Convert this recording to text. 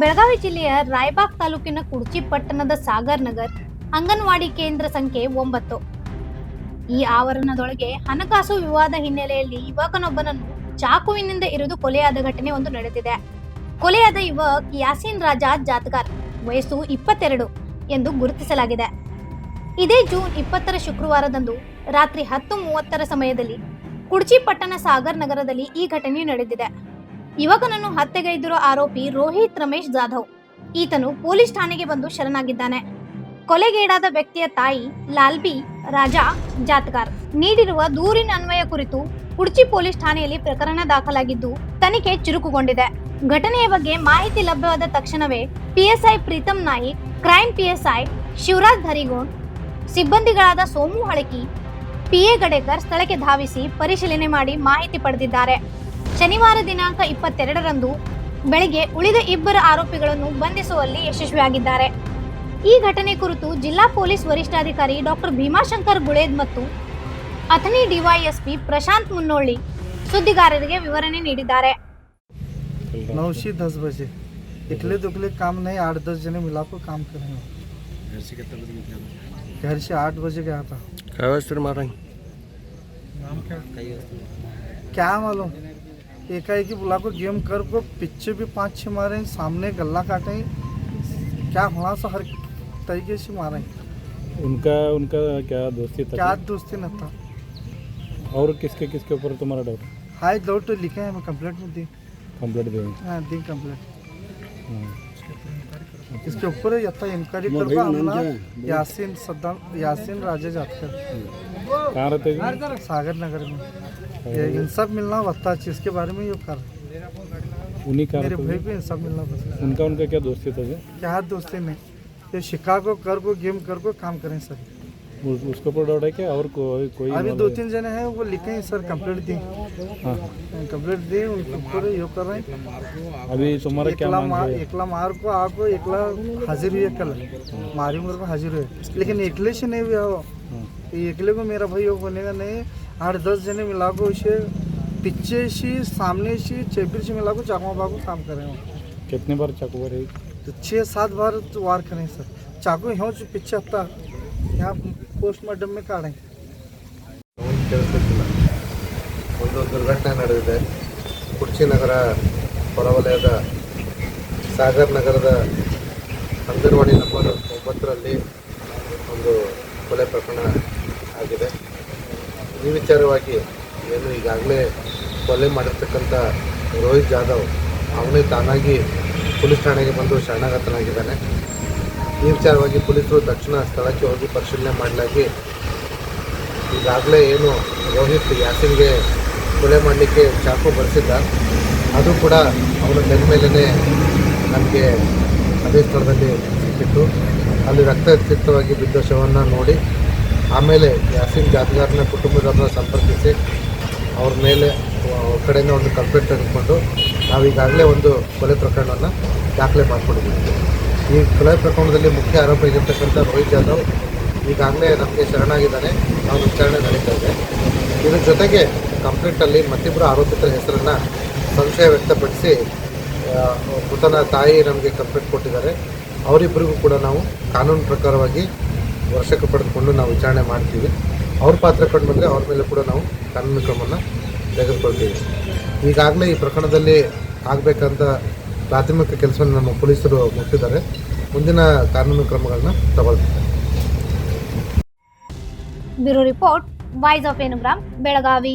ಬೆಳಗಾವಿ ಜಿಲ್ಲೆಯ ರಾಯಬಾಗ್ ತಾಲೂಕಿನ ಕುಡ್ಚಿ ಪಟ್ಟಣದ ಸಾಗರ್ ನಗರ್ ಅಂಗನವಾಡಿ ಕೇಂದ್ರ ಸಂಖ್ಯೆ ಒಂಬತ್ತು. ಈ ಆವರಣದೊಳಗೆ ಹಣಕಾಸು ವಿವಾದ ಹಿನ್ನೆಲೆಯಲ್ಲಿ ಯುವಕನೊಬ್ಬನನ್ನು ಚಾಕುವಿನಿಂದ ಇರಿದು ಕೊಲೆಯಾದ ಘಟನೆ ಒಂದು ನಡೆದಿದೆ. ಕೊಲೆಯಾದ ಯುವಕ್ ಯಾಸೀನ್ ರಾಜಾ ಜಾತ್ಗಾರ್ ವಯಸ್ಸು ಇಪ್ಪತ್ತೆರಡು ಎಂದು ಗುರುತಿಸಲಾಗಿದೆ. ಇದೇ ಜೂನ್ ಇಪ್ಪತ್ತರ ಶುಕ್ರವಾರದಂದು ರಾತ್ರಿ ಹತ್ತು ಮೂವತ್ತರ ಸಮಯದಲ್ಲಿ ಕುಡ್ಚಿ ಪಟ್ಟಣ ಸಾಗರ್ ನಗರದಲ್ಲಿ ಈ ಘಟನೆ ನಡೆದಿದೆ. ಯುವಕನನ್ನು ಹತ್ಯೆಗೈದಿರೋ ಆರೋಪಿ ರೋಹಿತ್ ರಮೇಶ್ ಜಾಧವ್. ಈತನು ಪೊಲೀಸ್ ಠಾಣೆಗೆ ಬಂದು ಶರಣಾಗಿದ್ದಾನೆ. ಕೊಲೆಗೀಡಾದ ವ್ಯಕ್ತಿಯ ತಾಯಿ ಲಾಲ್ಬಿ ರಾಜಾ ಜಾತ್ಕಾರ್. ನೀಡಿರುವ ದೂರಿನ ಅನ್ವಯ ಕುರಿತು ಕುಡ್ಚಿ ಪೊಲೀಸ್ ಠಾಣೆಯಲ್ಲಿ ಪ್ರಕರಣ ದಾಖಲಾಗಿದ್ದು ತನಿಖೆ ಚುರುಕುಗೊಂಡಿದೆ. ಘಟನೆಯ ಬಗ್ಗೆ ಮಾಹಿತಿ ಲಭ್ಯವಾದ ತಕ್ಷಣವೇ PSI Pritam Naik, crime PSI Shivaraj Dharigond ಸಿಬ್ಬಂದಿಗಳಾದ Somu Halaki PA Gadekar ಸ್ಥಳಕ್ಕೆ ಧಾವಿಸಿ ಪರಿಶೀಲನೆ ಮಾಡಿ ಮಾಹಿತಿ ಪಡೆದಿದ್ದಾರೆ. ಶನಿವಾರ ದಿನಾಂಕ ಇಪ್ಪತ್ತೆರಡರಂದು ಬೆಳಗ್ಗೆ ಉಳಿದ ಇಬ್ಬರು ಆರೋಪಿಗಳನ್ನು ಬಂಧಿಸುವಲ್ಲಿ ಯಶಸ್ವಿಯಾಗಿದ್ದಾರೆ ಈ ಘಟನೆ ಕುರಿತು ಜಿಲ್ಲಾ ಪೊಲೀಸ್ ವರಿಷ್ಠಾಧಿಕಾರಿ ಡಾಕ್ಟರ್ ಭೀಮಾಶಂಕರ್ ಗುಳೇದ್ ಮತ್ತು ಅಥಣಿ ಡಿವೈಎಸ್ಪಿ ಪ್ರಶಾಂತ್ ಮುನ್ನೋಳ್ಳಿ ಸುದ್ದಿಗಾರರಿಗೆ ವಿವರಣೆ ನೀಡಿದ್ದಾರೆ नौशी दस बजे इकले दुकले काम नहीं आठ दस जने मिला को काम करेंगे घर से कितना बजे निकला था घर से आठ बजे गया था क्या वस्त्र मारा नाम क्या क्या मालूम एकाएकी बुला को गेम कर को पीछे भी पाँच छः मारे सामने गला काटे। क्या हुआ सा हर तरीके से मारे। उनका उनका क्या दोस्ती था? क्या दोस्ती न था। और किसके किसके ऊपर तुम्हारा डाउट हाई दौड़ तो लिखे हैं मैं कंप्लेंट में दी। कंप्लीट दे हाँ। दी कंप्लेंट हाँ। इसके ऊपर ही यथा इंक्वायरी कर को हमला यासीन सद्दाम यासीन राजा जातकर कहाँ रहते हैं सागर नगर में। ये इंसाफ मिलना बता चीज़ के बारे में ये कर उन्हीं का मेरे भाई थे? को इंसाफ मिलना बस उनका उनका क्या दोस्ती था सर क्या दोस्ती नहीं ये शिकागो कर को गेम कर को काम करें सर उस, उसके ऊपर डाउट है क्या? और कोई कोई अभी दो तीन जने हैं वो लिखे हैं सर कंप्लेंट दी। हाँ। कंप्लेंट दी उनके ऊपर ये कर रहे हैं। अभी तुम्हारा क्या मांग मार है? एकला मार को आको एकला हाजिर हुए कल मारी उम्र को हाजिर हुए। लेकिन एकले से नहीं हुआ वो। हाँ। एकले को मेरा भाई वो बनेगा नहीं आठ दस जने मिला को उसे पीछे से सामने से चेपीर से मिला को चाकमा बाको काम करें वो कितने बार चाकू मारे तो छः सात बार तो वार करें सर चाकू यहाँ से पीछे हफ्ता यहाँ पोस्टमार्टम में काढ़ें ಸೌಂಡ್ ಕೇಳಿಸ್ತಿಲ್ಲ ಒಂದು ದುರ್ಘಟನೆ ನಡೆದಿದೆ ಕುರ್ಚಿ ನಗರ ಹೊರವಲಯದ ಸಾಗರ್ ನಗರದ ಅಂಗನವಾಡಿ ನಂಬರ್ ಒಂಬತ್ತರಲ್ಲಿ ಒಂದು ಕೊಲೆ ಪ್ರಕರಣ ಆಗಿದೆ ಈ ವಿಚಾರವಾಗಿ ಏನು ಈಗಾಗಲೇ ಕೊಲೆ ಮಾಡಿರ್ತಕ್ಕಂಥ ರೋಹಿತ್ ಜಾಧವ್, ಅವನೇ ತಾನಾಗಿ ಪೊಲೀಸ್ ಠಾಣೆಗೆ ಬಂದು ಶರಣಾಗತನಾಗಿದ್ದಾನೆ. ಈ ವಿಚಾರವಾಗಿ ಪೊಲೀಸರು ತಕ್ಷಣ ಸ್ಥಳಕ್ಕೆ ಹೋಗಿ ಪರಿಶೀಲನೆ ಮಾಡಲಾಗಿ ಈಗಾಗಲೇ ಏನು ರೋಹಿತ್ ಯಾಸಿನ್ಗೆ ಕೊಲೆ ಮಾಡಲಿಕ್ಕೆ ಚಾಕು ಬರೆಸಿದ್ದ. ಅದು ಕೂಡ ಅವನ ಬೆನ್ನ ಮೇಲೇ ನಮಗೆ ಅದೇ ಸ್ಥಳದಲ್ಲಿ ಸಿಕ್ಕಿತ್ತು. ಅಲ್ಲಿ ರಕ್ತಸಿಕ್ತವಾಗಿ ಬಿದ್ದ ಶವವನ್ನು ನೋಡಿ ಆಮೇಲೆ ಯಾಸಿನ್ ಜಾತ್ಗಾರ್ನ ಕುಟುಂಬದವ್ರನ್ನ ಸಂಪರ್ಕಿಸಿ ಅವ್ರ ಮೇಲೆ ಅವ್ರ ಕಡೆಯಿಂದ ಒಂದು ಕಂಪ್ಲೇಂಟ್ ತೆಗೆದುಕೊಂಡು ನಾವು ಈಗಾಗಲೇ ಒಂದು ಕೊಲೆ ಪ್ರಕರಣವನ್ನು ದಾಖಲೆ ಮಾಡಿಕೊಂಡಿದ್ದೀವಿ. ಈ ಕೊಲೆ ಪ್ರಕರಣದಲ್ಲಿ ಮುಖ್ಯ ಆರೋಪಿಯಾಗಿರ್ತಕ್ಕಂಥ ರೋಹಿತ್ ಜಾಧವ್ ಈಗಾಗಲೇ ನಮಗೆ ಶರಣಾಗಿದ್ದಾನೆ. ನಾವು ವಿಚಾರಣೆ ನಡೀತಾ ಇದೆ. ಇದ್ರ ಜೊತೆಗೆ ಕಂಪ್ಲೇಂಟಲ್ಲಿ ಮತ್ತಿಬ್ಬರು ಆರೋಪಿತರ ಹೆಸರನ್ನು ಸಂಶಯ ವ್ಯಕ್ತಪಡಿಸಿ ಮೃತನ ತಾಯಿ ನಮಗೆ ಕಂಪ್ಲೇಂಟ್ ಕೊಟ್ಟಿದ್ದಾರೆ. ಅವರಿಬ್ಬರಿಗೂ ಕೂಡ ನಾವು ಕಾನೂನು ಪ್ರಕಾರವಾಗಿ ವರ್ಷಕ್ಕೆ ಪಡೆದುಕೊಂಡು ನಾವು ವಿಚಾರಣೆ ಮಾಡ್ತೀವಿ. ಅವ್ರ ಪಾತ್ರ ಕಂಡು ಬಂದರೆ ಅವ್ರ ಮೇಲೆ ಕೂಡ ನಾವು ಕಾನೂನು ಕ್ರಮವನ್ನು ತೆಗೆದುಕೊಳ್ತೀವಿ. ಈಗಾಗಲೇ ಈ ಪ್ರಕರಣದಲ್ಲಿ ಆಗಬೇಕಂತ ಪ್ರಾಥಮಿಕ ಕೆಲಸವನ್ನು ನಮ್ಮ ಪೊಲೀಸರು ಮುಟ್ಟಿದ್ದಾರೆ. ಮುಂದಿನ ಕಾನೂನು ಕ್ರಮಗಳನ್ನು ತಗೊಳ್ತಾರೆ ಬ್ಯೂರೋ ರಿಪೋರ್ಟ್ ವಾಯ್ಸ್ ಆಫ್ ಏನುಗ್ರಾಮ್ ಬೆಳಗಾವಿ.